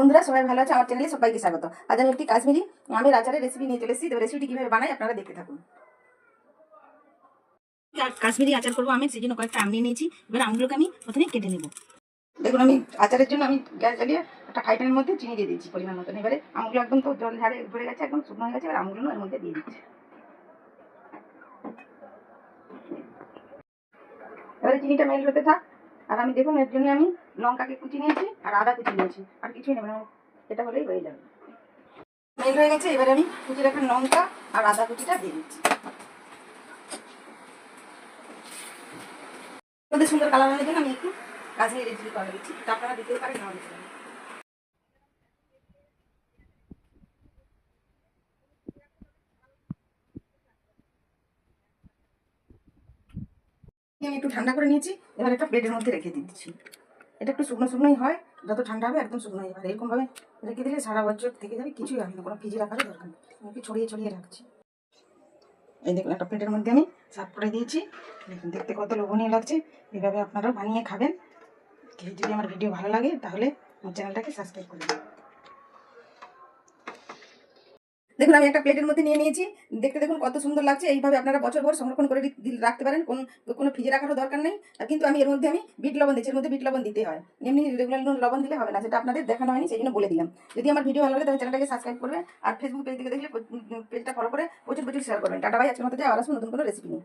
বন্ধুরা সবাই ভালো আছে? আমার চ্যানেলে সবাইকে স্বাগত। আজ আমি একটি কাশ্মীরি আমের আচারের রেসিপি নিয়ে চলে এসেছি। তো রেসিপিটি কীভাবে বানাই আপনারা দেখতে থাকুন। কাশ্মীরি আচার করব আমি সেই জন্য কয়েকটা আম নিয়ে নিয়েছি। এবার আমগুলোকে আমি প্রথমে কেটে নেব। দেখুন আমি আচারের জন্য আমি গ্যাস জ্বালিয়ে একটা ফ্রাই মধ্যে চিনি দিয়ে দিয়েছি পরিমাণ মতন। এবারে আমগুলো একদম তো জল ঝাড়ে ধরে গেছে একদম শুকনো হয়ে গেছে। এবার আমগুলো এর মধ্যে দিয়ে দিচ্ছি। এবারে চিনিটা মেল হতে থাক। আর আমি দেখুন এর জন্য আমি লঙ্কাকে কুচি নিয়েছি, আর আদা কুচি নিয়েছি, আর কিছুই নেব না এটা হলেই হয়ে যাবে। মেল্ট হয়ে গেছে, এবারে আমি কুচি রাখা লঙ্কা আর আদা কুচিটা দিয়ে দিচ্ছি। সুন্দর কালার আমি একটু দিতেও আমি একটু ঠান্ডা করে নিয়েছি, এবার একটা প্লেটের মধ্যে রেখে দিচ্ছি। এটা একটু শুকনো শুকনোই হয়, যত ঠান্ডা হবে একদম শুকনো হয়ে যাবে। এরকমভাবে রেখে দিলে সারা বছর থেকে যাবে, কিছুই হবে না, কোনো ফ্রিজে রাখারও দরকার নেই। ছড়িয়ে ছড়িয়ে রাখছি। এই দেখুন, একটা প্লেটের মধ্যে আমি সার্ভ করে দিয়েছি। দেখতে কত লোভনীয় লাগছে। এভাবে আপনারাও বানিয়ে খাবেন। যদি আমার ভিডিও ভালো লাগে, তাহলে আমার চ্যানেলটাকে সাবস্ক্রাইব করে দিন। দেখুন, আমি একটা প্লেটের মধ্যে নিয়ে নিয়েছি। দেখতে দেখুন কত সুন্দর লাগছে। এইভাবে আপনারা বছর ভর সংরক্ষণ করে রাখতে পারেন। কোন, কোনো ফ্রিজে রাখারও দরকার নেই। কিন্তু আমি এর মধ্যে আমি বিট লবণ দিচ্ছি। এর মধ্যে বিট লবণ দিতে হয়। এমনি রেগুলার লবণ দিলে হবে না। সেটা আপনাদের দেখানো হয়নি, সেই জন্য বলে দিলাম। যদি আমার ভিডিও ভালো লাগে, তাহলে চ্যানেলটাকে সাবস্ক্রাইব করবে। আর ফেসবুক পেজ থেকে দেখলে পেজটা ফলো করে প্রচুর প্রচুর শেয়ার করবেন। টাটা ভাই, আজকের মতো যাই। আবার আসুন নতুন কোনো রেসিপি নিয়ে।